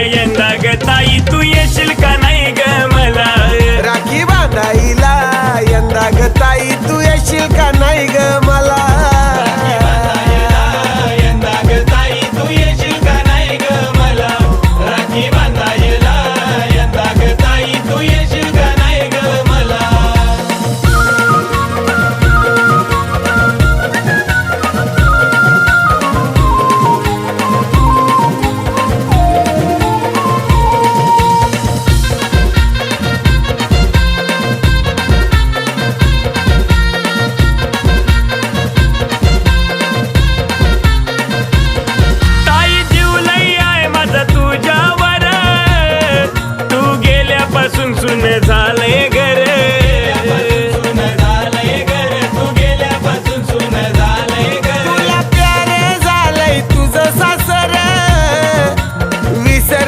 यंदा ताई तू येशील का नाही ग मला? राखी बांधाईला यंदा ग ताई तू येशील का नाही ग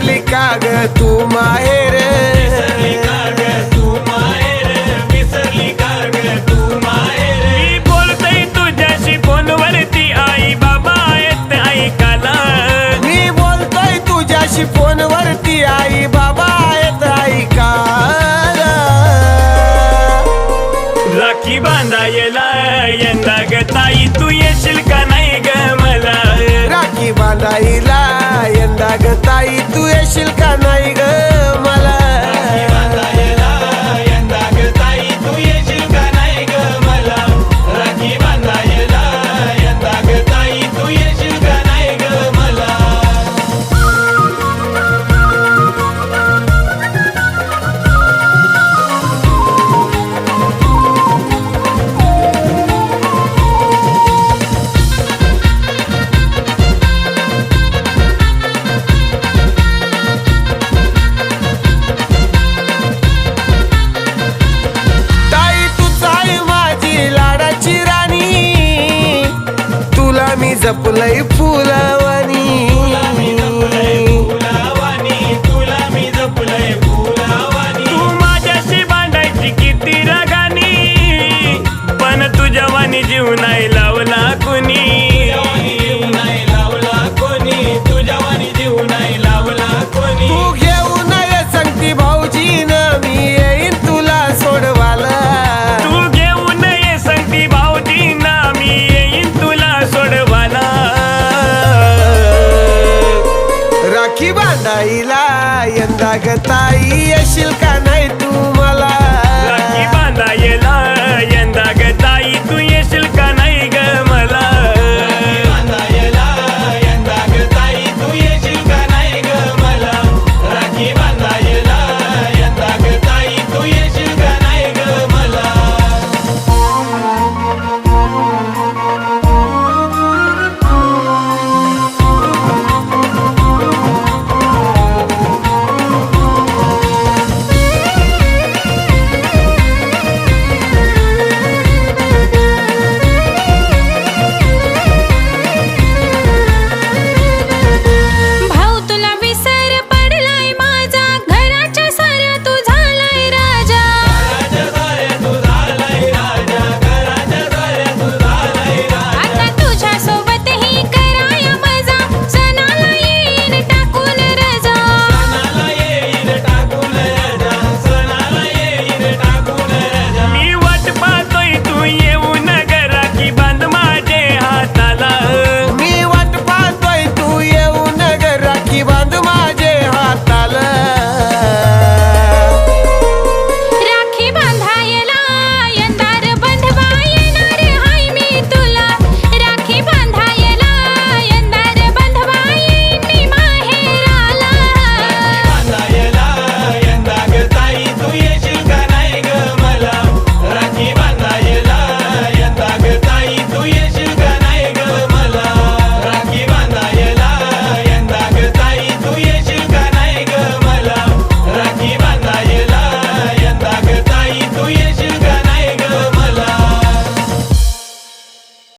विसरली का ग तू माहेर मी बोलतोय तुझ्याशी फोनवरती आई बाबा मी बोलतोय तुझ्याशी फोनवरती आई बाबा आहेत ऐका राखी बांधायला यंदा ग ताई तू येशील जपलय पुरा जगत